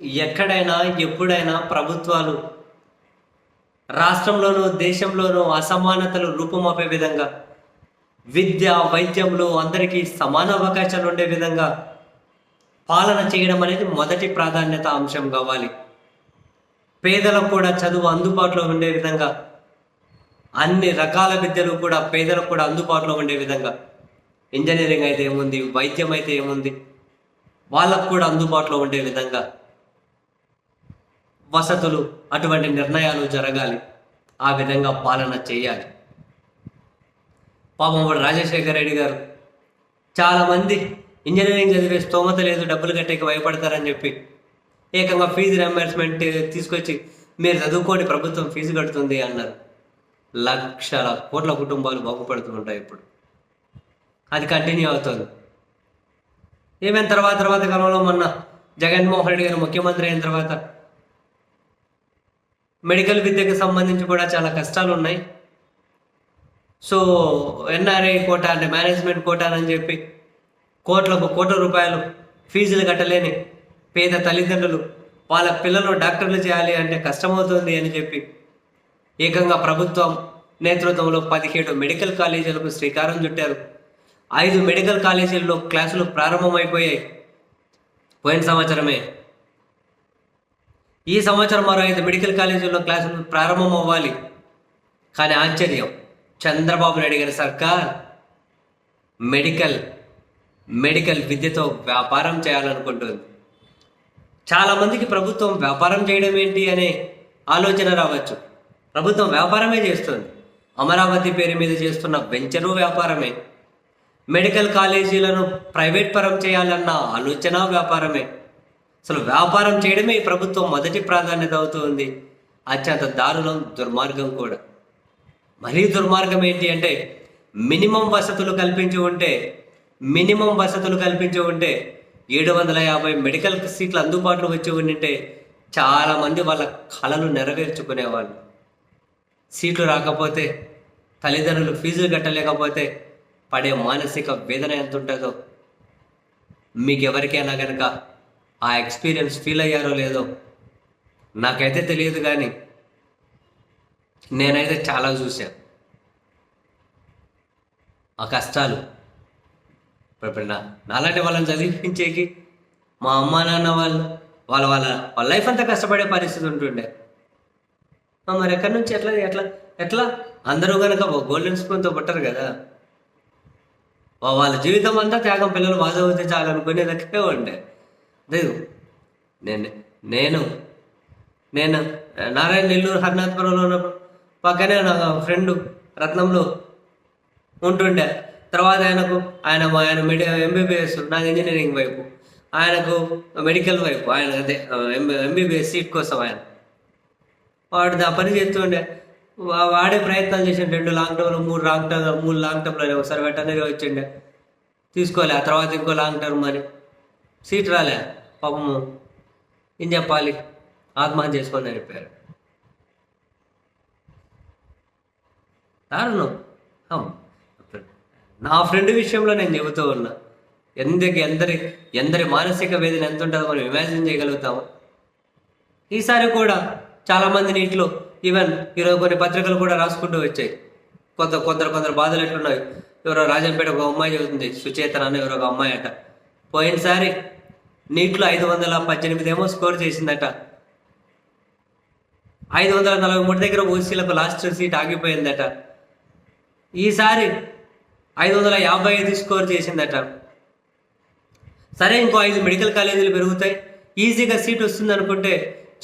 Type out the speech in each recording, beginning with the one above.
ఎక్కడైనా ఎప్పుడైనా ప్రభుత్వాలు రాష్ట్రంలోనూ దేశంలోనూ అసమానతలు రూపుమాపే విధంగా విద్య వైద్యంలో అందరికీ సమాన అవకాశాలు ఉండే విధంగా పాలన చేయడం అనేది మొదటి ప్రాధాన్యత అంశం కావాలి. పేదలకు కూడా చదువు అందుబాటులో ఉండే విధంగా అన్ని రకాల విద్యలు కూడా పేదలకు కూడా అందుబాటులో ఉండే విధంగా ఇంజనీరింగ్ అయితే ఏముంది వైద్యం అయితే ఏముంది వాళ్ళకు కూడా అందుబాటులో ఉండే విధంగా వసతులు అటువంటి నిర్ణయాలు జరగాలి. ఆ విధంగా పాలన చేయాలి. పాపం వాడు రాజశేఖర రెడ్డి గారు చాలామంది ఇంజనీరింగ్ చదివే స్తోమత లేదు డబ్బులు కట్టేకి భయపడతారని చెప్పి ఏకంగా ఫీజు రియంబర్స్మెంట్ తీసుకొచ్చి మీరు చదువుకోండి ప్రభుత్వం ఫీజు కడుతుంది అన్నారు. లక్షల కోట్ల కుటుంబాలు బాగుపడుతూ ఉంటాయి ఇప్పుడు. అది కంటిన్యూ అవుతుంది. ఏమైనా తర్వాత తర్వాత కాలంలో మొన్న జగన్మోహన్ రెడ్డి గారు ముఖ్యమంత్రి అయిన తర్వాత మెడికల్ విద్యకు సంబంధించి కూడా చాలా కష్టాలు ఉన్నాయి సో ఎన్ఆర్ఐ కోటా అంటే మేనేజ్మెంట్ కోటా అని చెప్పి కోట్లకు కోట్ల రూపాయలు ఫీజులు కట్టలేని పేద తల్లిదండ్రులు వాళ్ళ పిల్లలు డాక్టర్లు చేయాలి అంటే కష్టమవుతుంది అని చెప్పి ఏకంగా ప్రభుత్వం నేతృత్వంలో పదిహేడు మెడికల్ కాలేజీలకు శ్రీకారం చుట్టారు. ఐదు మెడికల్ కాలేజీల్లో క్లాసులు ప్రారంభమైపోయాయి. పోయిన సంవత్సరమే ఈ సంవత్సరం మరో ఐదు మెడికల్ కాలేజీల్లో క్లాసులు ప్రారంభం అవ్వాలి కానీ ఆశ్చర్యం. చంద్రబాబు నాయుడు గారి సర్కార్ మెడికల్ మెడికల్ విద్యతో వ్యాపారం చేయాలనుకుంటుంది. చాలామందికి ప్రభుత్వం వ్యాపారం చేయడం ఏంటి అనే ఆలోచన రావచ్చు. ప్రభుత్వం వ్యాపారమే చేస్తుంది. అమరావతి పేరు మీద చేస్తున్న వెంచరు వ్యాపారమే. మెడికల్ కాలేజీలను ప్రైవేట్ పరం చేయాలన్న ఆలోచన వ్యాపారమే. అసలు వ్యాపారం చేయడమే ఈ ప్రభుత్వం మొదటి ప్రాధాన్యత అవుతుంది అత్యంత దారుణం దుర్మార్గం కూడా. మరీ దుర్మార్గం ఏంటి అంటే మినిమం వసతులు కల్పించి ఉంటే మినిమం వసతులు కల్పించి ఉంటే ఏడు వందల యాభై మెడికల్ సీట్లు అందుబాటులో వచ్చి ఉండింటే చాలామంది వాళ్ళ కళలు నెరవేర్చుకునేవాళ్ళు. సీట్లు రాకపోతే తల్లిదండ్రులు ఫీజులు కట్టలేకపోతే పడే మానసిక వేదన ఎంత ఉంటుందో మీకు ఎవరికైనా కనుక ఆ ఎక్స్పీరియన్స్ ఫీల్ అయ్యారో లేదో నాకైతే తెలియదు కానీ నేనైతే చాలా చూశాను ఆ కష్టాలు. ఇప్పుడు నా నాలాంటి వాళ్ళని చదివించేకి మా అమ్మ నాన్న వాళ్ళు వాళ్ళ వాళ్ళ వాళ్ళ లైఫ్ అంతా కష్టపడే పరిస్థితి ఉంటుండే. మరి ఎక్కడి నుంచి ఎట్లా ఎట్లా ఎట్లా? అందరూ కనుక గోల్డెన్ స్పూన్తో పుట్టరు కదా. వాళ్ళ జీవితం అంతా త్యాగం పిల్లలు బాధ అవుతే చాలనుకునేదక్కే ఉండే. లేదు. నేను నేను నేను నారాయణ నెల్లూరు హరినాథపురంలో ఉన్నప్పుడు పక్కనే నా ఫ్రెండ్ రత్నంలో ఉంటుండే. తర్వాత ఆయనకు ఆయన ఆయన మెడి ఎంబీబీఎస్ నాకు ఇంజనీరింగ్ వైపు ఆయనకు మెడికల్ వైపు ఆయన అదే ఎంబీబీఎస్ సీట్ కోసం ఆయన. వాడు ఆ పని చేస్తుండే. వాడే ప్రయత్నాలు చేసిండు. రెండు లాంగ్ టర్మ్లో మూడు లాంగ్ టర్మ్ మూడు లాంగ్ టర్మ్లో ఒకసారి వెటనరీ వచ్చిండే తీసుకోలే ఆ తర్వాత ఇంకో లాంగ్ టర్మ్ అని సీట్ రాలే. పాపము ఏం చెప్పాలి ఆత్మహత్య చేసుకొని చెప్పారు. దారుణం నా ఫ్రెండ్ విషయంలో నేను చెబుతూ ఉన్నా. ఎందుకు ఎందరి ఎందరి మానసిక వేదన ఎంత ఉంటుందో మనం ఇమాజిన్ చేయగలుగుతాము. ఈసారి కూడా చాలామంది నీటిలో ఈవెన్ ఈరోజు కొన్ని పత్రికలు కూడా రాసుకుంటూ వచ్చాయి. కొంత కొందరు కొందరు బాధలు ఎట్లున్నాయి. ఎవరో రాజంపేట ఒక అమ్మాయి చదువుతుంది సుచేతన అని ఎవరో ఒక అమ్మాయి అంట. పోయినసారి నీటిలో ఐదు వందల పద్దెనిమిది ఏమో స్కోర్ చేసిందట. ఐదు వందల నలభై మూడు దగ్గర ఓసీలకు లాస్ట్ సీట్ ఆగిపోయిందట. ఈసారి ఐదు వందల యాభై ఐదు స్కోర్ చేసిందట. సరే ఇంకో ఐదు మెడికల్ కాలేజీలు పెరుగుతాయి. ఈజీగా సీట్ వస్తుంది అనుకుంటే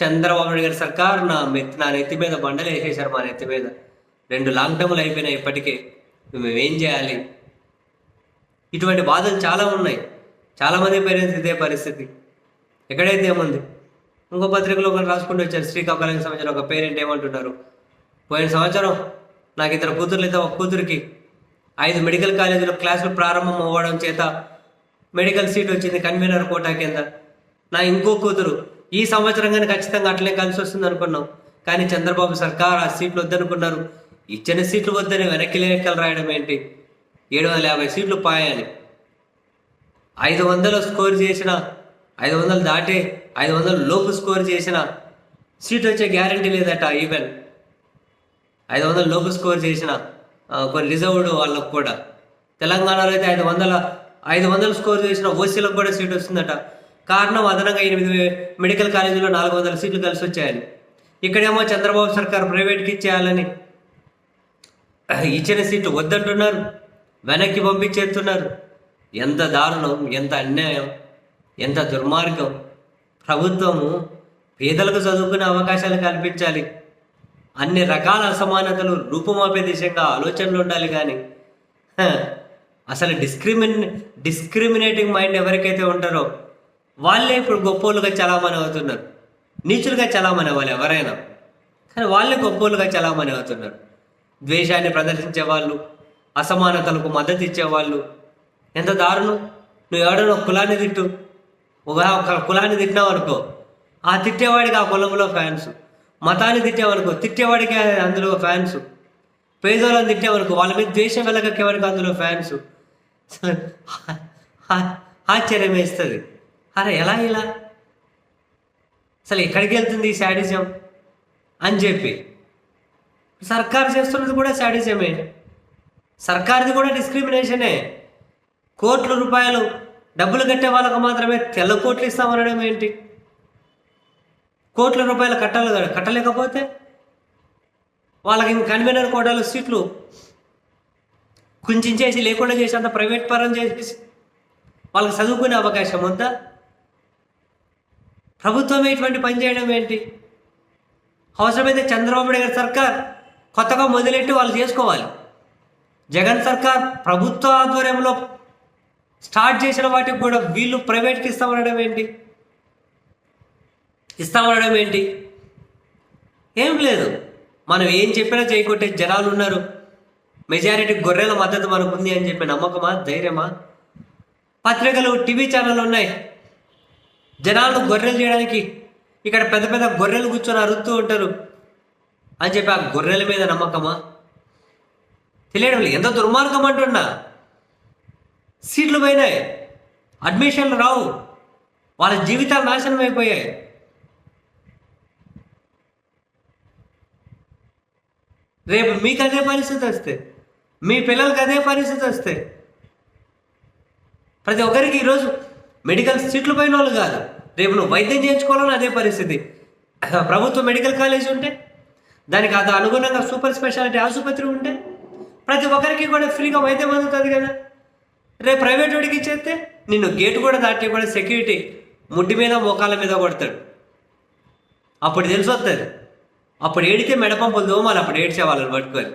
చంద్రబాబు నాయుడు గారి సర్కార్ నా మెత్తి నా నెత్తి మీద బండలు వేసేశారు మా నెత్తి మీద. రెండు లాంగ్ టర్మ్లు అయిపోయినాయి ఇప్పటికే. మేము ఏం చేయాలి? ఇటువంటి బాధలు చాలా ఉన్నాయి. చాలామంది పేరెంట్స్ ఇదే పరిస్థితి. ఎక్కడైతే ఏముంది? ఇంకో పత్రికలో ఒకరు రాసుకుంటూ వచ్చారు శ్రీకాకుళానికి సంబంధించిన ఒక పేరెంట్ ఏమంటున్నారు? పోయిన సంవత్సరం నాకు ఇద్దరు కూతుర్లు ఒక కూతురికి ఐదు మెడికల్ కాలేజీలో క్లాసులు ప్రారంభం అవ్వడం చేత మెడికల్ సీట్ వచ్చింది కన్వీనర్ కోటా కింద. నా ఇంకో కూతురు ఈ సంవత్సరం కానీ ఖచ్చితంగా అట్లే కలిసి వస్తుంది అనుకున్నాం. కానీ చంద్రబాబు సర్కార్ ఆ సీట్లు వద్దనుకున్నారు. ఇచ్చిన సీట్లు వద్దని వెనక్కి లేఖలు రాయడం ఏంటి? ఏడు వందల యాభై సీట్లు పాయాలి ఐదు వందలు స్కోర్ చేసిన ఐదు వందలు దాటే ఐదు వందలు లోపు స్కోర్ చేసిన సీట్ వచ్చే గ్యారంటీ లేదట ఈవెన్. ఐదు వందల లోపు స్కోర్ చేసిన కొన్ని రిజర్వ్డ్ వాళ్ళకు కూడా. తెలంగాణలో అయితే ఐదు వందల ఐదు వందలు స్కోర్ చేసిన ఓసీలకు కూడా సీట్ వస్తుందట. కారణం అదనంగా ఎనిమిది మెడికల్ కాలేజీలో నాలుగు వందల సీట్లు కలిసి వచ్చాయని. ఇక్కడేమో చంద్రబాబు సర్కార్ ప్రైవేట్కి ఇచ్చేయాలని ఇచ్చిన సీట్లు వద్దంటున్నారు వెనక్కి పంపించేస్తున్నారు. ఎంత దారుణం ఎంత అన్యాయం ఎంత దుర్మార్గం. ప్రభుత్వము పేదలకు చదువుకునే అవకాశాలు కల్పించాలి. అన్ని రకాల అసమానతలు రూపుమాపే దిశగా ఆలోచనలు ఉండాలి కానీ అసలు డిస్క్రిమిన్ డిస్క్రిమినేటింగ్ మైండ్ ఎవరికైతే ఉంటారో వాళ్ళే ఇప్పుడు గొప్పోళ్ళుగా చలామణి అవుతున్నారు. నీచులుగా చలామణి అవ్వాలి ఎవరైనా. కానీ వాళ్ళే గొప్పోళ్ళుగా చలామణి అవుతున్నారు. ద్వేషాన్ని ప్రదర్శించే వాళ్ళు అసమానతలకు మద్దతు ఇచ్చేవాళ్ళు ఎంత దారుణం? నువ్వు ఎవడో ఒక కులాన్ని తిట్టు. ఒక కులాన్ని తిట్టినావు అనుకో ఆ తిట్టేవాడికి ఆ కులంలో ఫ్యాన్స్ మతాన్ని తిట్టావనుకో తిట్టేవాడికి అందులో ఫ్యాన్స్ పేదోళ్ళని తిట్టావనుకో వాళ్ళ మీద ద్వేషం వెళ్ళకెవరికి అందులో ఫ్యాన్స్ ఆశ్చర్యం వేస్తుంది. అరే ఎలా ఇలా? అసలు ఎక్కడికి వెళ్తుంది ఈ శాడిజం అని చెప్పి. సర్కారు చేస్తున్నది కూడా శాడిజమే సర్కార్ది కూడా డిస్క్రిమినేషనే కోట్ల రూపాయలు డబ్బులు కట్టే వాళ్ళకు మాత్రమే తెల్ల కోట్లు ఇస్తామనడం ఏంటి? కోట్ల రూపాయలు కట్టాలి కదా కట్టలేకపోతే? వాళ్ళకి ఇంక కన్వీనర్ కోటాలు సీట్లు కుంచేసి లేకుండా చేసి అంత ప్రైవేట్ పరం చేసేసి వాళ్ళకి చదువుకునే అవకాశం ఉందా? ప్రభుత్వం ఇటువంటి పని చేయడం ఏంటి? అవసరమైతే చంద్రబాబు నాయుడు గారి సర్కార్ కొత్తగా మొదలెట్టి వాళ్ళు చేసుకోవాలి. జగన్ సర్కార్ ప్రభుత్వ ఆధ్వర్యంలో స్టార్ట్ చేసిన వాటికి కూడా వీళ్ళు ప్రైవేట్కి ఇస్తామనడం ఏంటి? ఇస్తామనడం ఏంటి? ఏం లేదు. మనం ఏం చెప్పినా చేయకొట్టే జనాలు ఉన్నారు. మెజారిటీ గొర్రెల మద్దతు మనకు ఉంది అని చెప్పి నమ్మకమా? ధైర్యమా? పత్రికలు టీవీ ఛానళ్ళు ఉన్నాయి. జనాలను గొర్రెలు చేయడానికి ఇక్కడ పెద్ద పెద్ద గొర్రెలు కూర్చొని అరుస్తూ ఉంటారు అని చెప్పి ఆ గొర్రెల మీద నమ్మకమా? తెలియడం లేదు. ఎంత దుర్మార్గం అంటున్నా. సీట్లు పోయినాయి. అడ్మిషన్లు రావు. వాళ్ళ జీవితాలు నాశనం అయిపోయాయి. రేపు మీకు అదే పరిస్థితి వస్తే మీ పిల్లలకి అదే పరిస్థితి వస్తే ప్రతి ఒక్కరికి ఈరోజు మెడికల్ సీట్లు పోయిన వాళ్ళు కాదు. రేపు నువ్వు వైద్యం చేయించుకోవాలని అదే పరిస్థితి. ప్రభుత్వ మెడికల్ కాలేజ్ ఉంటే దానికి అది అనుగుణంగా సూపర్ స్పెషాలిటీ ఆసుపత్రి ఉంటే ప్రతి ఒక్కరికి కూడా ఫ్రీగా వైద్యం అందుతుంది కదా. రేపు ప్రైవేట్ వాడికి ఇచ్చేస్తే నిన్ను గేటు కూడా దాటి కూడా సెక్యూరిటీ ముడ్డి మీద మోకాల మీద కొడతాడు. అప్పుడు తెలిసి వస్తుంది అప్పుడు ఏడితే మెడపంపులు దోమాలి అప్పుడు ఏడ్చే వాళ్ళని పట్టుకొని.